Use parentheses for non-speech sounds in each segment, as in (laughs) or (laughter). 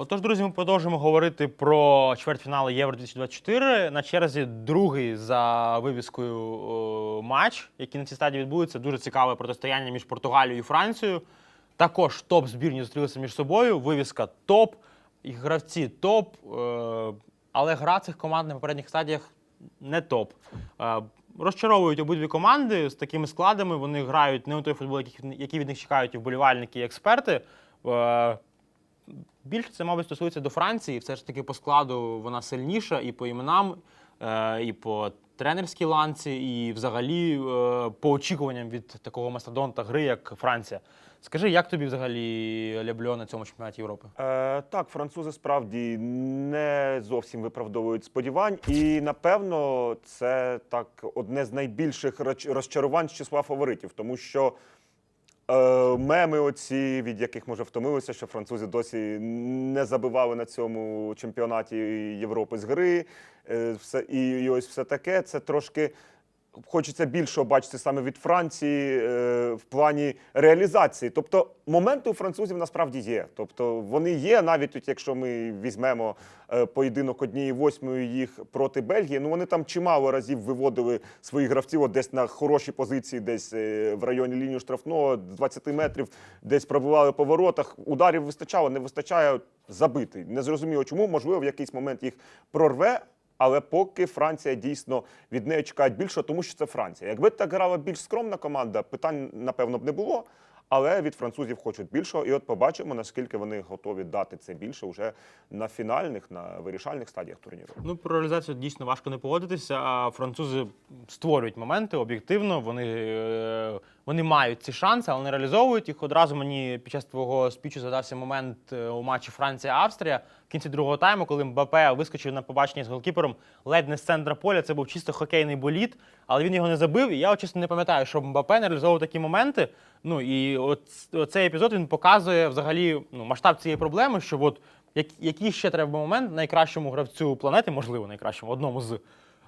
Отож, друзі, ми продовжуємо говорити про чвертьфінали Євро 2024. На черзі другий за вивіскою е, матч, який на цій стадії відбудеться. Дуже цікаве протистояння між Португалією і Францією. Також топ збірні зустрілися між собою. Вивіска топ, і гравці топ. е, Але гра цих команд на попередніх стадіях не топ. Е, Розчаровують обидві команди з такими складами. Вони грають не у той футбол, який- від них чекають і вболівальники, і експерти. Більше це, мабуть, стосується до Франції. Все ж таки по складу вона сильніша і по іменам, е, і по тренерській ланці, і взагалі е, по очікуванням від такого мастодонта гри, як Франція. Скажи, як тобі взагалі Лябльо на цьому чемпіонаті Європи? Е, так, французи справді не зовсім виправдовують сподівань, і напевно це так одне з найбільших розчарувань з числа фаворитів, тому що е, меми, оці, від яких може втомилися, що французи досі не забивали на цьому чемпіонаті Європи з гри, е, все і, і ось все таке. Це трошки. Хочеться більшого бачити саме від Франції е, в плані реалізації. Тобто моменти у французів насправді є. Тобто вони є, навіть от якщо ми візьмемо е, поєдинок однієї восьмої їх проти Бельгії. Ну вони там чимало разів виводили своїх гравців от десь на хороші позиції, десь е, в районі лінії штрафного, з 20 метрів, десь пробивали по воротах. Ударів вистачало, не вистачає забити. Незрозуміло чому, можливо, в якийсь момент їх прорве. Але поки Франція дійсно від неї чекають більше, тому що це Франція. Якби так грала більш скромна команда, питань напевно б не було. Але від французів хочуть більшого, і от побачимо, наскільки вони готові дати це більше вже на фінальних, на вирішальних стадіях турніру. Ну, про реалізацію дійсно важко не погодитися. А французи створюють моменти об'єктивно. Вони, е, вони мають ці шанси, але не реалізовують їх. Одразу мені під час твого спічу задався момент е, у матчі Франція-Австрія кінці другого тайму, коли Мбапе вискочив на побачення з голкіпером ледь не з центра поля. Це був чисто хокейний боліт, але він його не забив. І я чесно не пам'ятаю, щоб Мбапе не реалізовував такі моменти. Ну і цей епізод він показує взагалі ну, масштаб цієї проблеми, що от як, який ще треба момент найкращому гравцю планети, можливо, найкращому, одному з.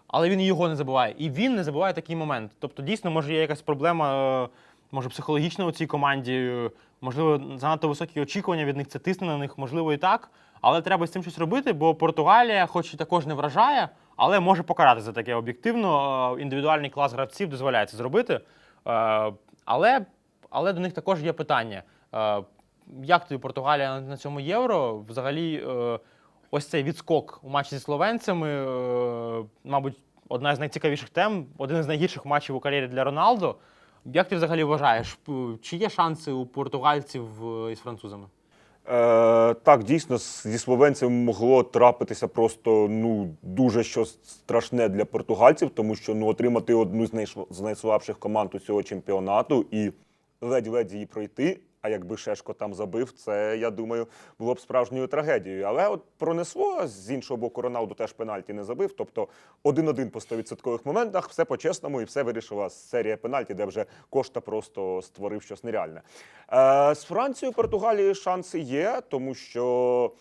Але він його не забуває. І він не забуває такий момент. Тобто, дійсно, може, є якась проблема, е, може, психологічна у цій команді, е, можливо, занадто високі очікування від них, це тисне на них, можливо, і так. Але треба з цим щось робити, бо Португалія, хоч і також не вражає, але може покарати за таке об'єктивно. Е, Індивідуальний клас гравців дозволяє це зробити. Е, Але, але до них також є питання. Е, Як тобі Португалія на цьому євро? Взагалі, ось цей відскок у матчі зі словенцями, мабуть, одна з найцікавіших тем, один із найгірших матчів у кар'єрі для Роналдо. Як ти взагалі вважаєш, чи є шанси у португальців із французами? Е, так, дійсно, зі словенцями могло трапитися просто ну дуже щось страшне для португальців, тому що ну отримати одну з, найслабших команд у цього чемпіонату і ледь-ледь її пройти. А якби Шешко там забив, це я думаю, було б справжньою трагедією. Але от пронесло з іншого боку, Роналду теж пенальті не забив. Тобто один-один по 100% моментах, все по-чесному, і все вирішила серія пенальті, де вже Кошта просто створив щось нереальне. Е, з Францією Португалії шанси є, тому що.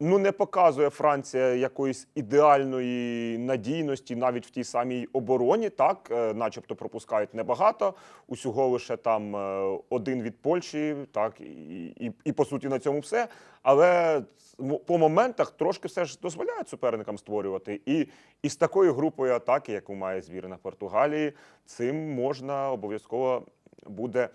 Ну, не показує Франція якоїсь ідеальної надійності навіть в тій самій обороні. Так, е, начебто пропускають небагато. Усього лише там е, один від Польщі, так і, і, і по суті на цьому все. Але по моментах трошки все ж дозволяють суперникам створювати. І, і з такою групою атаки, яку має збірна Португалії, цим можна обов'язково буде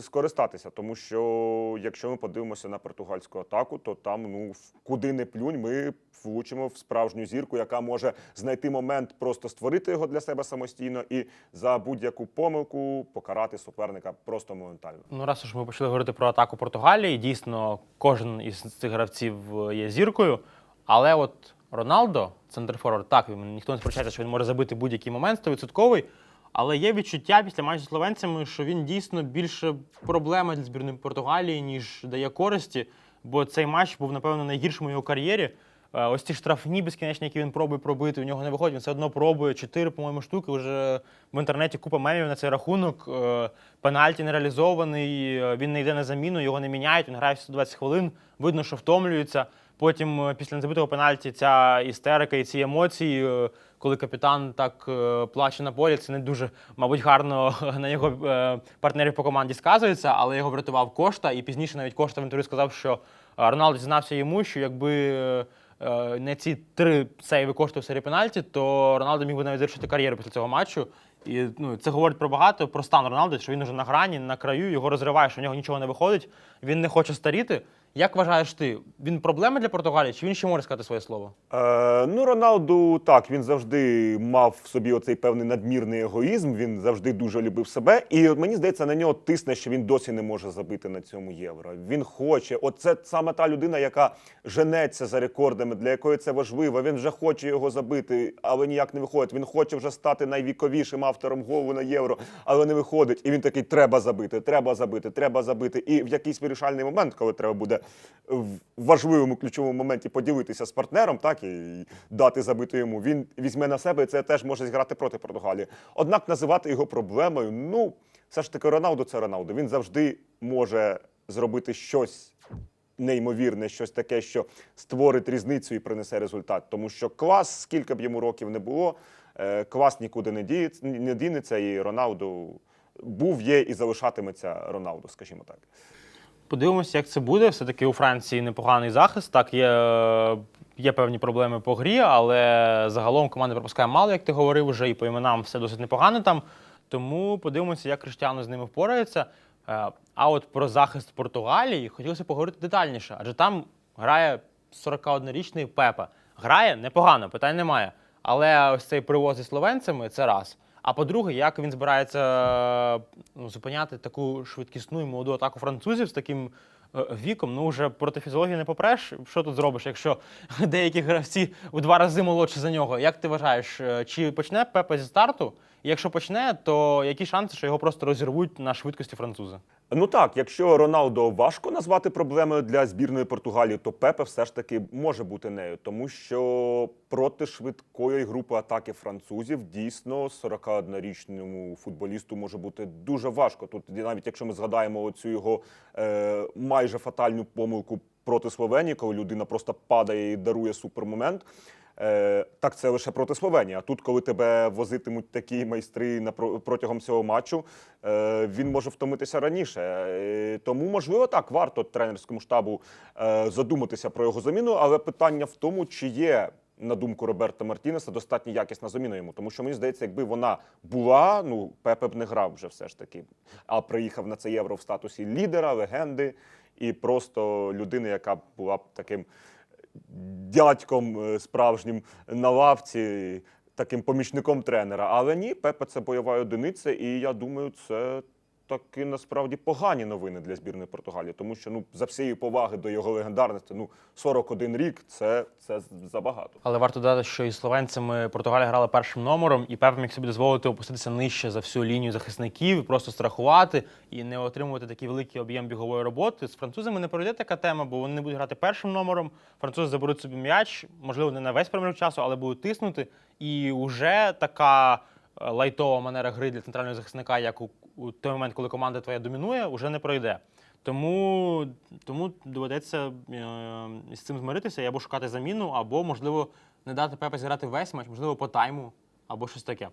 скористатися, тому що якщо ми подивимося на португальську атаку, то там ну куди не плюнь, ми влучимо в справжню зірку, яка може знайти момент, просто створити його для себе самостійно і за будь-яку помилку покарати суперника просто моментально. Ну, раз уж ми почали говорити про атаку Португалії, дійсно, кожен із цих гравців е, є зіркою. Але от Роналдо, центрфорвард, так, він- ніхто не сперечається, що він може забити будь-який момент 100%. Але є відчуття після матчу з словенцями, що він дійсно більше проблема для збірної Португалії, ніж дає користі. Бо цей матч був, напевно, найгіршим у його кар'єрі. Е, Ось ці штрафні безкінечні, які він пробує пробити, у нього не виходить, він все одно пробує. Чотири, по-моєму, штуки. Вже в інтернеті купа мемів на цей рахунок. Е, Пенальті не реалізований, е, він не йде на заміну, його не міняють, він грає всі 120 хвилин, видно, що втомлюється. Потім, е, після незабитого пенальті, ця істерика і ці емоції, е, коли капітан так е, плаче на полі, це не дуже, мабуть, гарно (laughs) на його партнерів по команді сказується, але його врятував Кошта. І пізніше навіть Кошта в інтерв'ю сказав, що Роналдо зізнався йому, що якби не ці три сейви Кошти в серії пенальті, то Роналдо міг би навіть завершити кар'єру після цього матчу. І ну, це говорить про багато, про стан Роналду, що він уже на грані, на краю, його розриває, що в нього нічого не виходить, він не хоче старіти. Як вважаєш ти, він проблема для Португалії, чи він ще може сказати своє слово? Е, ну, Роналду так, він завжди мав в собі оцей певний надмірний егоїзм. Він завжди дуже любив себе. І мені здається, на нього тисне, що він досі не може забити на цьому євро. Він хоче. Оце саме та людина, яка женеться за рекордами, для якої це важливо. Він вже хоче його забити, але ніяк не виходить. Він хоче вже стати найвіковішим автором голу на євро, але не виходить. І він такий: треба забити, треба забити, треба забити. І в якийсь вирішальний момент, коли треба буде в важливому ключовому моменті поділитися з партнером, так і дати забити йому. Він візьме на себе, і це теж може зіграти проти Португалії. Однак називати його проблемою, ну все ж таки, Роналду це Роналду. Він завжди може зробити щось. Неймовірне, щось таке, що створить різницю і принесе результат. Тому що клас, скільки б йому років не було, е, клас нікуди не діється, не дінеться, і Роналду був, є і залишатиметься Роналду, скажімо так. Подивимося, як це буде. Все-таки у Франції непоганий захист. Так, є, є певні проблеми по грі, але загалом команда пропускає мало, як ти говорив, вже і по іменам все досить непогано там. Тому подивимося, як Криштиану з ними впорається. Е, А от про захист Португалії хотілося поговорити детальніше, адже там грає 41-річний Пепе. Грає непогано, питань немає. Але ось цей привоз зі словенцями це раз. А по-друге, як він збирається ну, зупиняти таку швидкісну і молоду атаку французів з таким е, віком, ну вже проти фізіології не попреш. Що тут зробиш, якщо (laughs) деякі гравці у два рази молодші за нього? Як ти вважаєш, е, чи почне Пепе зі старту? Якщо почне, то які шанси, що його просто розірвуть на швидкості французи? Ну так, якщо Роналдо важко назвати проблемою для збірної Португалії, то Пепе все ж таки може бути нею, тому що проти швидкої групи атаки французів дійсно 41-річному футболісту може бути дуже важко. Тут навіть якщо ми згадаємо оцю його е, майже фатальну помилку проти Словенії, коли людина просто падає і дарує супермомент. Е, так, це лише проти Словенії. А тут, коли тебе возитимуть такі майстри на протягом цього матчу, е, він може втомитися раніше. Е, тому, можливо, так варто тренерському штабу задуматися про його заміну, але питання в тому, чи є. На думку Роберта Мартінеса, достатньо якісна заміна йому, тому що мені здається, якби вона була, ну Пепе б не грав вже все ж таки, а приїхав на це євро в статусі лідера, легенди і просто людини, яка була б таким дядьком е, справжнім на лавці, таким помічником тренера. Але ні, Пепе це бойова одиниця, і я думаю, це таки насправді погані новини для збірної Португалії, тому що ну за всієї поваги до його легендарності, ну 41 рік це, це забагато. Але варто додати, що із словенцями Португалія грала першим номером, і Пепе міг собі дозволити опуститися нижче за всю лінію захисників, просто страхувати і не отримувати такий великий об'єм бігової роботи. З французами не пройде така тема, бо вони не будуть грати першим номером. Французи заберуть собі м'яч, можливо, не на весь проміжок часу, але будуть тиснути. І вже така лайтова манера гри для центрального захисника, як у, у той момент, коли команда твоя домінує, вже не пройде. Тому, тому доведеться е, з цим змиритися або шукати заміну, або, можливо, не дати Пепе зіграти весь матч, можливо, по тайму, або щось таке.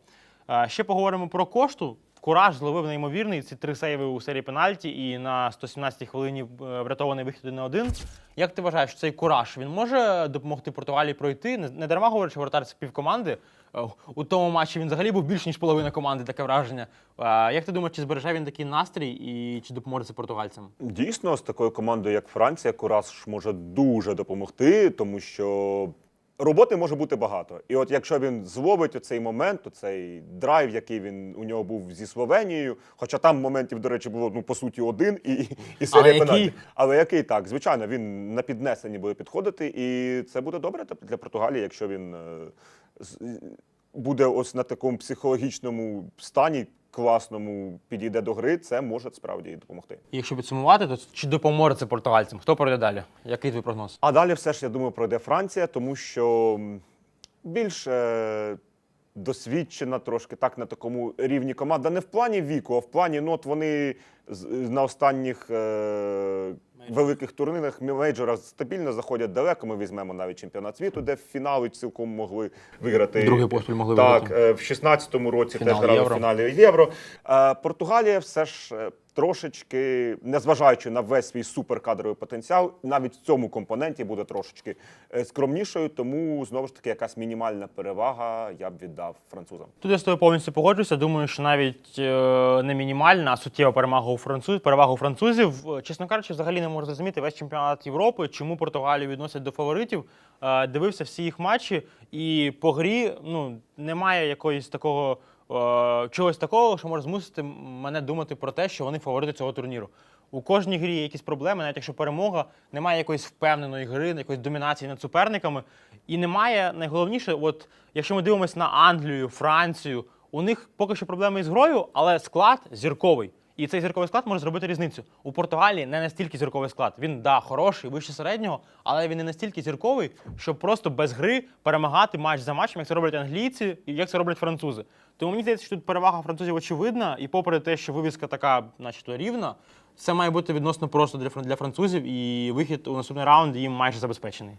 Е, ще поговоримо про кошту. Кураж зловив неймовірний ці три сейви у серії пенальті, і на 117-й хвилині е, врятований вихід один на один. Як ти вважаєш, цей кураж він може допомогти Португалії пройти? Не, дарма говорять, що воротар це півкоманди. Е, У тому матчі він взагалі був більш ніж половина команди, таке враження. Е, Як ти думаєш, чи збереже він такий настрій і чи допоможе це португальцям? Дійсно, з такою командою, як Франція, Кураж може дуже допомогти, тому що роботи може бути багато. І от якщо він зловить оцей момент, оцей драйв, який він у нього був зі Словенією, хоча там моментів, до речі, було ну по суті один і, і серія який? Але який так, звичайно, він на піднесенні буде підходити, і це буде добре для Португалії, якщо він е, з- буде ось на такому психологічному стані. Класному підійде до гри, це може справді і допомогти. І якщо підсумувати, то чи допоможе це португальцям? Хто пройде далі? Який твій прогноз? А далі все ж я думаю пройде Франція, тому що більш е, досвідчена трошки так на такому рівні команда. Не в плані віку, а в плані ну, от вони на останніх е, великих турнірах мейджорах стабільно заходять далеко. Ми візьмемо навіть чемпіонат світу, де в фінали цілком могли виграти. Другий поспіль могли так, виграти. Так, в 16-му році Фінал теж грали в фіналі Євро. Е, Португалія все ж е, трошечки, незважаючи на весь свій суперкадровий потенціал, навіть в цьому компоненті буде трошечки е, скромнішою, тому знову ж таки якась мінімальна перевага я б віддав французам. Тут я з тобою повністю погоджуюся. Думаю, що навіть е, не мінімальна, а суттєва перемога у французів. Перевага у французів. Е, Чесно кажучи, взагалі не можу зрозуміти весь чемпіонат Європи, чому Португалію відносять до фаворитів. Дивився всі їх матчі, і по грі ну немає якоїсь такого. Е, Чогось такого, що може змусити мене думати про те, що вони фаворити цього турніру. У кожній грі є якісь проблеми, навіть якщо перемога, немає якоїсь впевненої гри, якоїсь домінації над суперниками. І немає найголовніше, от якщо ми дивимося на Англію, Францію, у них поки що проблеми із грою, але склад зірковий. І цей зірковий склад може зробити різницю. У Португалії не настільки зірковий склад. Він да, хороший, вище середнього, але він не настільки зірковий, щоб просто без гри перемагати матч за матчем, як це роблять англійці і як це роблять французи. Тому мені здається, що тут перевага французів очевидна, і попри те, що вивіска така, начебто, рівна, це має бути відносно просто для, французів, і вихід у наступний раунд їм майже забезпечений.